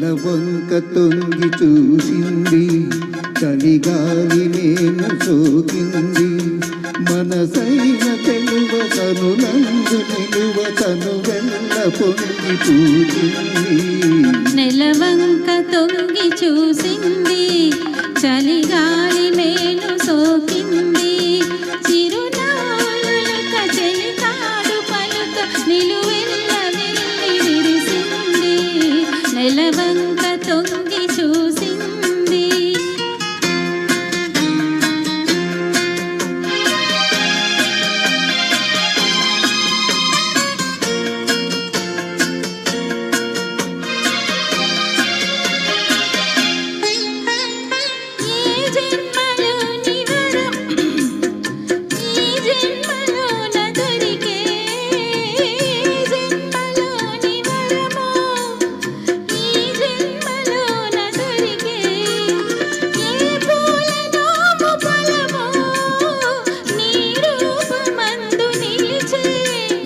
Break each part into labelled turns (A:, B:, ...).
A: నెలవంక తొంగి చూసింది. చలిగాలి నేను సోకింది. మనసైన తెలువ కనులందు నిలువ తను వెళ్ళ పొంగి పూజింది.
B: నెలవంక తొంగి చూసింది. చలిగాలి నేను సోకింది. చిరునాలుక చెలికాడు పలుక నిలువ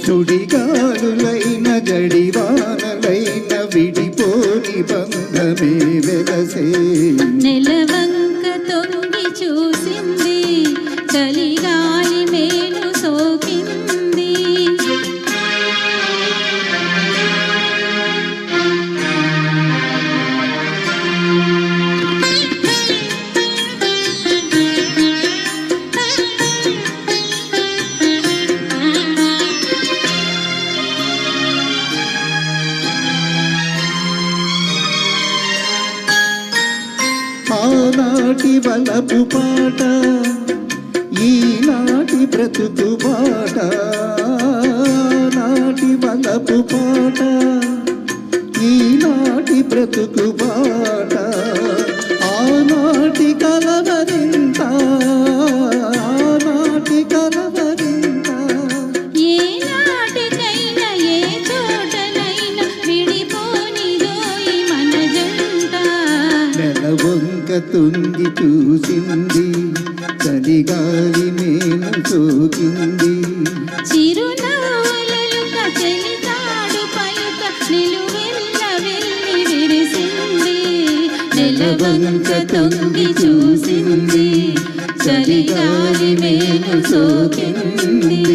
A: సుడిగాలులైన జడివానలైన విడిపోని బంధమే వెలసే.
B: నెలవంక తొంగి చూసింది
A: ఆనాటి వలపు పాట ఈనాటి బ్రతుకు పాట నాటి వలపు పాట ఈనాటి బ్రతుకు పాట నెలవంక తుంగి చూసింది చలిగాలి నేను సోకింది.
B: చిరునవ్వులలుక నెలవంక తొంగి చూసింది చలిగాలి మేలు సోకింది.